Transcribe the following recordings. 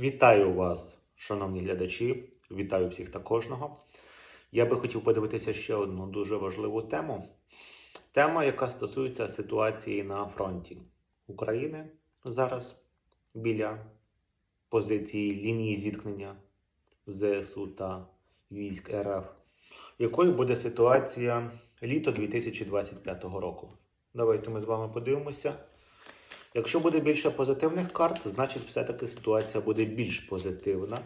Вітаю вас, шановні глядачі. Вітаю всіх та кожного. Я би хотів подивитися ще одну дуже важливу тему. Тема, яка стосується ситуації на фронті України зараз біля позиції лінії зіткнення ЗСУ та військ РФ. Якою буде ситуація літо 2025 року? Давайте ми з вами подивимося. Якщо буде більше позитивних карт, значить все-таки ситуація буде більш позитивна.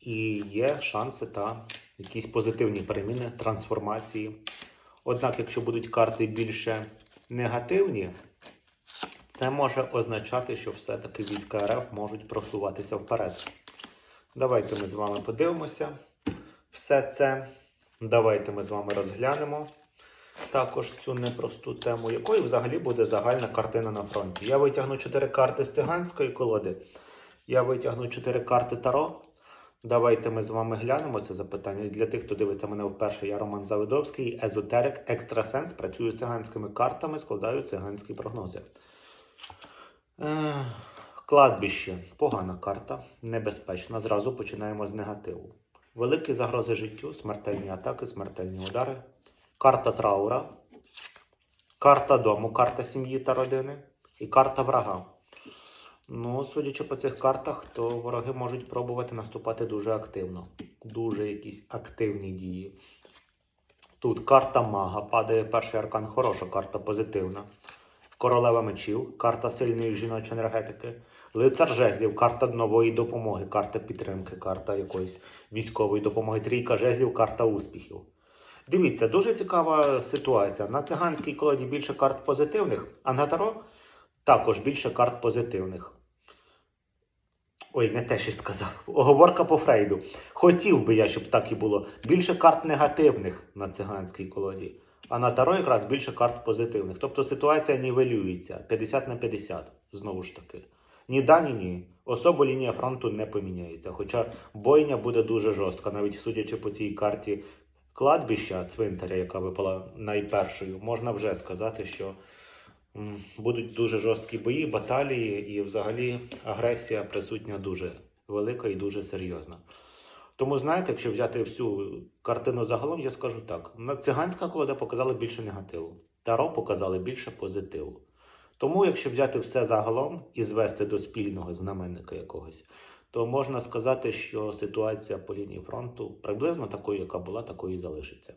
І є шанси та якісь позитивні переміни, трансформації. Однак, якщо будуть карти більше негативні, це може означати, що все-таки війська РФ можуть просуватися вперед. Давайте ми з вами подивимося все це. Давайте ми з вами розглянемо також цю непросту тему, якою взагалі буде загальна картина на фронті. Я витягну 4 карти з циганської колоди. Я витягну 4 карти Таро. Давайте ми з вами глянемо це запитання. Для тих, хто дивиться мене вперше, я Роман Завидовський, езотерик, екстрасенс, працюю з циганськими картами, складаю циганські прогнози. Е, Кладбище. Погана карта, небезпечна. Зразу починаємо з негативу. Великі загрози життю, смертельні атаки, смертельні удари. Карта траура, карта дому, карта сім'ї та родини і карта врага. Ну, судячи по цих картах, то вороги можуть пробувати наступати дуже активно. Дуже якісь активні дії. Тут карта мага, падає перший аркан, хороша карта позитивна. Королева мечів, карта сильної жіночої енергетики. Лицар жезлів, карта нової допомоги, карта підтримки, карта якоїсь військової допомоги. Трійка жезлів, карта успіхів. Дивіться, дуже цікава ситуація. На циганській колоді більше карт позитивних, а на Таро також більше карт позитивних. Ой, не те щось сказав. Оговорка по Фрейду. Хотів би я, щоб так і було. Більше карт негативних на циганській колоді, а на Таро якраз більше карт позитивних. Тобто ситуація нівелюється 50 на 50, знову ж таки. Ні да, ні ні. Особо лінія фронту не поміняється. Хоча бойня буде дуже жорстка, навіть судячи по цій карті кладбища цвинтаря, яка випала найпершою, можна вже сказати, що будуть дуже жорсткі бої, баталії, і взагалі агресія присутня дуже велика і дуже серйозна. Тому, знаєте, якщо взяти всю картину загалом, я скажу так: циганська колода показала більше негативу, таро показали більше позитиву. Тому, якщо взяти все загалом і звести до спільного знаменника якогось, то можна сказати, що ситуація по лінії фронту приблизно такою, яка була, такою і залишиться.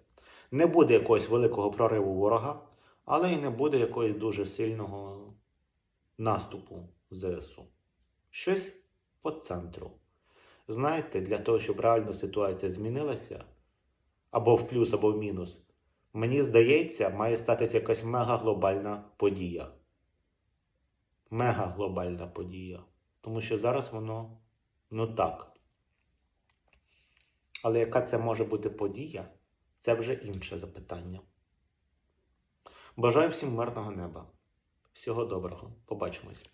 Не буде якогось великого прориву ворога, але і не буде якогось дуже сильного наступу ЗСУ. Щось по центру. Знаєте, для того, щоб реально ситуація змінилася, або в плюс, або в мінус, мені здається, має статися якась мегаглобальна подія. Мегаглобальна подія. Тому що зараз воно ну так. Але яка це може бути подія, це вже інше запитання. Бажаю всім мирного неба. Всього доброго. Побачимось.